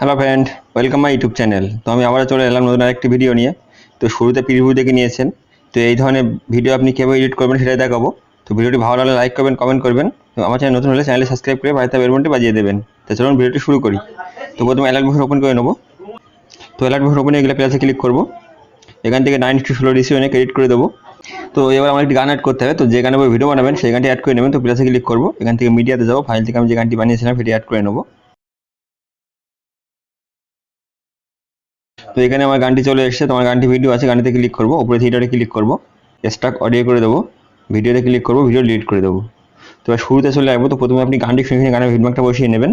Hello friend welcome my YouTube channel তো আমি আবার চলে এলাম নতুন আরেকটি ভিডিও নিয়ে। তো শুরুতে প্রিভিউ দেখে নিয়েছেন। তো এই ধরনের ভিডিও আপনি কীভাবে এডিট করবেন সেটাই দেখাবো। তো ভিডিওটি ভালো লাগলে লাইক করবেন কমেন্ট করবেন। তো আমার চ্যানেল নতুন হলে চ্যানেলে সাবস্ক্রাইব করে বাড়িতে বেলবনটি বাজিয়ে দেবেন। তো চলুন ভিডিওটি শুরু করি। তো প্রথমে অ্যালার্ট বক্স ওপেন করে নেব। তো অ্যালার্ট বক্স ওপেনে এগুলো প্লাসে ক্লিক করব। এখান থেকে নাইন টু ষোলো রিসিও এনে এডিট করে দেবো। তো এবার আমার একটি গান অ্যাড করতে হবে। তো যে গানে ভিডিও বানাবেন, সেই গানটি অ্যাড করে নেবেন। তো প্লাসে ক্লিক করব। এখান থেকে মিডিয়াতে যাব। ফাইল থেকে আমি যে গানটি বানিয়েছিলাম, সেটি অ্যাড করে নেব। তো এখানে আমার গানটি চলে এসেছে, তোমার গানটি ভিডিও আছে, গানটিতে ক্লিক করব, উপরে থিয়েটারে ক্লিক করব স্টাক অডিও করে দেবো ভিডিওতে ক্লিক করব ভিডিও ডিলিট করে দেবো। তো এবার শুরুতে চলে আসব, তো প্রথমে আপনি গানটি শুনে শুনে গানের ভিডমার্কটা বসিয়ে নেবেন।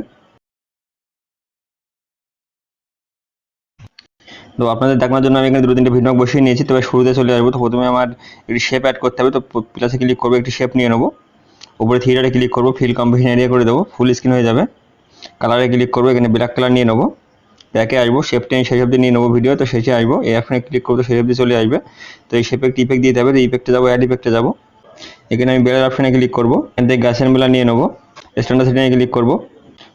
তো আপনাদের দেখানোর জন্য আমি এখানে দুটো তিনটে ভিডমার্ক বসিয়ে নিয়েছি তবে শুরুতে চলে আসব, তো প্রথমে আমার একটি শেপ অ্যাড করতে হবে, তো প্লাসে ক্লিক করব, একটি শেপ নিয়ে নেব। উপরে থিয়েটারে ক্লিক করব ফিল কম্পিটিশন এরিয়া করে দেবো ফুল স্ক্রিন হয়ে যাবে। কালারে ক্লিক করব, এখানে ব্ল্যাক কালার নিয়ে নেব। ব্যাকে আসব শেপ টেন সেই অবধি নিয়ে নেব ভিডিও তো শেষে আসব এই অ্যাপনে ক্লিক করব সেই অবধি চলে আসবে তো এই শেপে একটি ইফেক্ট দিতে হবে তো ইফেক্টে যাব অ্যাড ইফেক্টে যাব। এখানে আমি বেলার অপশানে ক্লিক করব। এখান থেকে গ্যাসের বেলা নিয়ে নেব। স্ট্যান্ডার্ড সেটিংয়ে ক্লিক করব।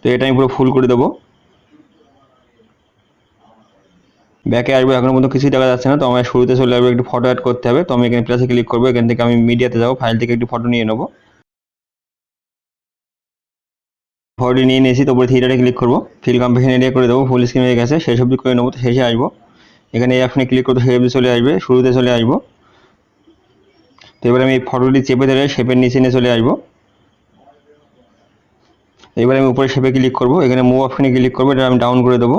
তো এটা আমি পুরো ফুল করে দেবো। ব্যাকে আসব এখনও পর্যন্ত কিছুই দেখা যাচ্ছে না। তো আমার শুরুতে চলে আসব একটু ফটো অ্যাড করতে হবে। তো আমি এখানে প্লাসে ক্লিক করব। এখান থেকে আমি মিডিয়াতে যাব ফাইল থেকে একটি ফটো নিয়ে নেব। ফটোটি নিয়ে নিয়েছি তো উপরে থিয়েটারে ক্লিক করব। ফিল কম্পিটিশন এরিয়া করে দেবো ফুল স্ক্রিন হয়ে গেছে। শেষ অবধি করে নেব তো শেষে আসব। এখানে এই অপশনে ক্লিক করতে সেই চলে আসবে, শুরুতে চলে আসব। তো এবার আমি ফটোটি চেপে ধরে শেপের নিচে নিয়ে চলে আসব। এবার আমি উপরে শেপে ক্লিক করব। এখানে মুভ অপশনে ক্লিক করব, এটা আমি ডাউন করে দেবো।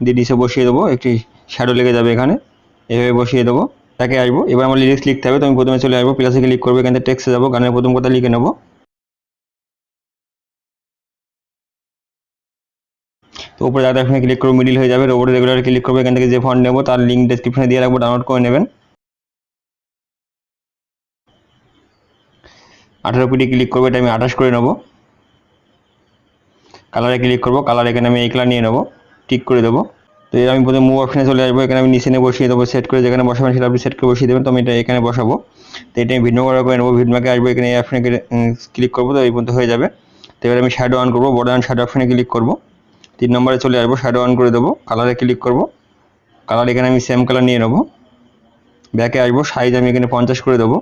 দিয়ে নিচে বসিয়ে দেবো, একটি শ্যাডো লেগে যাবে এখানে। এভাবে বসিয়ে দেবো, তাকে আসব। এবার আমার লিরিক্স লিখতে হবে, তো আমি প্রথমে চলে আসব প্লাসে ক্লিক করব, এখান থেকে টেক্সটে যাব, গানের প্রথম কথা লিখে নেব। তো উপরে যাতে এখানে ক্লিক করব মিডিল হয়ে যাবে রোবট রেগুলার ক্লিক করব, এখান থেকে যে ফন্ট নেব, তার লিঙ্ক ডেসক্রিপশনে দিয়ে রাখব ডাউনলোড করে নেবেন। আঠারো পিটি ক্লিক করব, এটা আমি আঠাশ করে নেব। কালারে ক্লিক করব কালার এখানে আমি এই কালার নিয়ে নেব টিক করে দেবো। তো এর আমি প্রথমে মুভ অপশনে চলে আসব, এখানে আমি নিচে নিয়ে বসিয়ে দেবো সেট করে যেখানে বসাবেন সেটা আপনি সেট করে বসিয়ে দেবেন, তো আমি এটা এখানে বসাবো। তো এটা আমি ভিডিও করা করে নেব ভিডিওকে আসব, এখানে এই অপশনে ক্লিক করব, তো এই পর্যন্ত হয়ে যাবে। তো এবার আমি শ্যাডো অন করব বর্ডার অন শ্যাডো অপশনে ক্লিক করব। তিন নম্বরে চলে আসব শ্যাডো অন করে দেবো কালারে ক্লিক করব কালার এখানে আমি সেম কালার নিয়ে নেব ব্যাকে আসব সাইজ আমি এখানে পঞ্চাশ করে দেবো,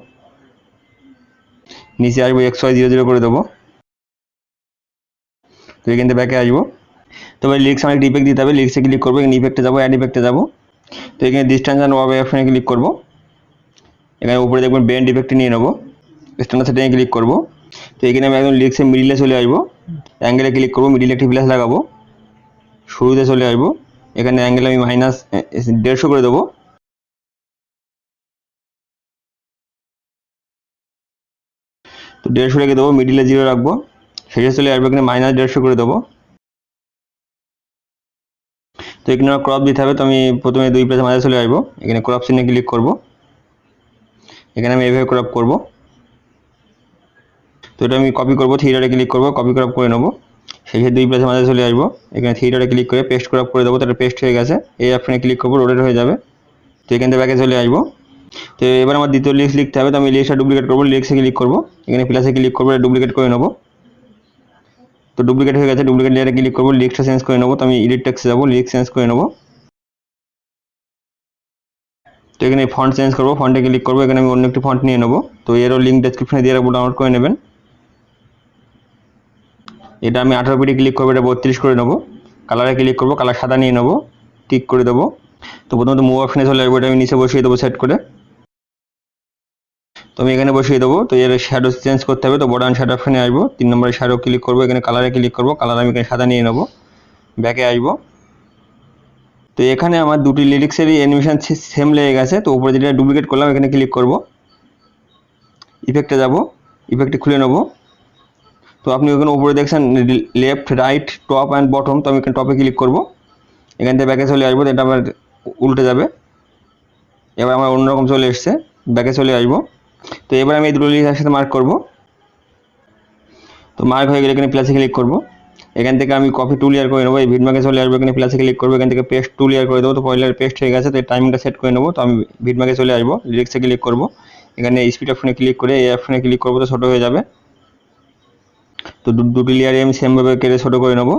নিচে আসব এক্স জিরো জিরো করে দেবো, তো এখান ব্যাকে আসব তবে লিরিক্স আমার ইফেক্ট দিতে হবে লিরিক্সে ক্লিক করব, এখানে ইফেক্টে যাব অ্যাড ইফেক্টে যাব, তো এখানে ডিস্টেন্স অ্যান্ড ওয়াবে অপশানে ক্লিক করব, এখানে উপরে দেখবেন বেন্ড ইফেক্টে নিয়ে নেব স্ট্যান্ডার্ড সেটিংয়ে ক্লিক করব, তো এখানে আমি একদম লিরিক্সের মিডিলে চলে আসব অ্যাঙ্গেলে ক্লিক করব মিডিলে একটি প্লাস লাগাবো শুরুতে চলে আসব। এখানে অ্যাঙ্গেল আমি মাইনাস দেড়শো করে দেবো। তো দেড়শো রেখে দেবো মিডিলে জিরো রাখব। শেষে চলে আসব, এখানে মাইনাস দেড়শো করে দেবো। তো এখানে আমার ক্রপ দিতে হবে, তো আমি প্রথমে দুই প্লেসের মাঝে চলে আসব। এখানে ক্রপ চিহ্নে ক্লিক করব। এখানে আমি এভাবে ক্রপ করব। তো এটা আমি কপি করব থিয়েটারে ক্লিক করব কপি ক্রপ করে নেব। সেই দুই প্লেসের মাঝে চলে আসব। এখানে থিয়েটারে ক্লিক করে পেস্ট ক্রপ করে দেবো, তাহলে পেস্ট হয়ে গেছে। এই অপশনে ক্লিক করব রোডের হয়ে যাবে। তো এখান থেকে ব্যাকে চলে আসব। তো এবার আমার দ্বিতীয় লিক্স লিখতে হবে, তো আমি লিক্সটা ডুপ্লিকেট করব লিক্সে ক্লিক করব। এখানে প্লাসে ক্লিক করব ডুপ্লিকেট করে নেব। তো ডুপ্লিকেট হয়ে গেছে ডুপ্লিকেট লেয়ারে ক্লিক করব লিক্সটা চেঞ্জ করে নেব। তো আমি এডিট টেক্সে যাব লিক্স চেঞ্জ করে নেব। তো এখানে ফন্ট চেঞ্জ করব ফন্টে ক্লিক করব, এখানে আমি অন্য একটি ফন্ট নিয়ে নেব। তো এরও লিঙ্ক ডেসক্রিপশনে দিয়ে রাখব ডাউনলোড করে নেবেন। এটা আমি আঠারো পিটি ক্লিক করব, এটা বত্রিশ করে নেব। কালারে ক্লিক করব কালার সাদা নিয়ে নেব টিক করে দেবো। তো প্রথমত মুভ অপশনে চলে আসব, এটা আমি নিচে বসিয়ে দেবো সেট করে। তো আমি এখানে বসিয়ে দেবো, তো এর শ্যাডো চেঞ্জ করতে হবে, তো বর্ডার শ্যাডো অপশনে আসব। তিন নম্বরে শ্যাডো ক্লিক করব, এখানে কালারে ক্লিক করব কালার আমি এখানে সাদা নিয়ে নেব। ব্যাকে আসব। তো এখানে আমার দুটি লিরিক্সেরই অ্যানিমেশন সেম লেগে গেছে, তো উপরে যেটা ডুপ্লিকেট করলাম, এখানে ক্লিক করব। ইফেক্টে যাব ইফেক্টে খুলে নেব। তো আপনি ওখানে উপরে দেখছেন left right top and bottom তো আমি এখানে টপে ক্লিক করব। এখান থেকে ব্যাকে চলে আসব এটা আমার উল্টে যাবে। এবার আমার অন্যরকম চলে এসছে ব্যাকে চলে আসব। তো এবার আমি এই দুটো লিরিক্স একসাথে মার্ক করব। তো মার্ক হয়ে গেলে এখানে প্লাসে ক্লিক করব। এখান থেকে আমি কপি টুল ইয়ার করে নেব, এই ভিডমাকে চলে আসব, এখানে প্লাসে ক্লিক করব, এখান থেকে পেস্ট টুল ইয়ার করে দেবো। তো পয়লার পেস্ট হয়ে গেছে, তো টাইমটা সেট করে নেব। তো আমি ভিডমাকে চলে আসব লিরিক্সে ক্লিক করব। এখানে স্পিড অপশনে ক্লিক করে, এই অপশনে ক্লিক করব, তো ছোটো হয়ে যাবে। তো দুটি লেয়ারে আমি সেমভাবে কেটে ছোটো করে নেব।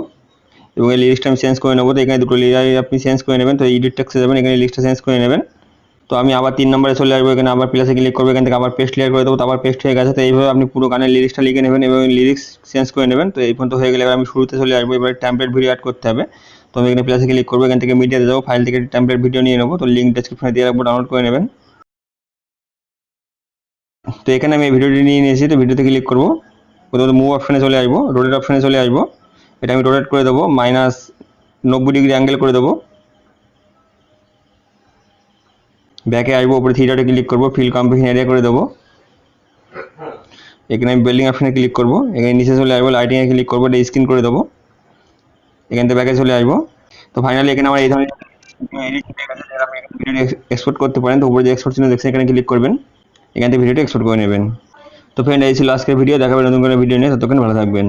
এবং এই লিরিক্সটা আমি চেঞ্জ করে নেব। তো এখানে দুটো লেয়ার আপনি চেঞ্জ করে নেবেন। তো এডিট টেক্সে যাবেন, এখানে লিস্টটা চেঞ্জ করে নেবেন। তো আমি আবার তিন নম্বরে চলে আসব। এখানে আবার প্লাসে ক্লিক করব। এখান থেকে আবার পেস্ট লেয়ার করে দেবো। তো আবার পেস্ট হয়ে গেছে। তো এইভাবে আপনি পুরো গানের লিরিক্সটা লিখে নেবেন এবং লিরিক্স চেঞ্জ করে নেবেন। তো এই পর্যন্ত হয়ে গেলে আমি শুরুতে চলে আসব। এবার টেমপ্লেট ভিডিও অ্যাড করতে হবে। তো আমি এখানে প্লাসে ক্লিক করব। এখান থেকে মিডিয়াতে যাব। ফাইল থেকে টেমপ্লেট ভিডিও নিয়ে নেব। তো লিঙ্ক ডেসক্রিপশনে দিয়ে রাখব। ডাউনলোড করে নেবেন। তো এখানে আমি ভিডিওটি নিয়ে নিয়েছি। তো ভিডিওতে ক্লিক করব। প্রথমত মুভ অপশানে চলে আসব রোটেট অপশানে চলে আসব। এটা আমি রোটেট করে দেবো মাইনাস নব্বই ডিগ্রি অ্যাঙ্গেল করে দেবো। ব্যাকে আসব, উপরে থিয়েটারে ক্লিক করব ফিল কম্পিউশন এরিয়া করে দেবো। এখানে আমি বিল্ডিং অপশানে ক্লিক করব, এখানে নিচে চলে আসব লাইটিংয়ে ক্লিক করব, এটা স্ক্রিন করে দেবো। এখান থেকে ব্যাকে চলে আসব। তো ফাইনালি এখানে আমার এই ধরনের ভিডিও এক্সপোর্ট করতে পারেন, তো উপরে যে এক্সপোর্ট চিহ্ন দেখছেন এখানে ক্লিক করবেন। এখান থেকে ভিডিওটা এক্সপোর্ট করে নেবেন। তো ফ্রেন্ড এই ছিল আজকের ভিডিও দেখাবেন নতুন কোনো ভিডিও নিয়ে ততক্ষণ ভালো থাকবেন।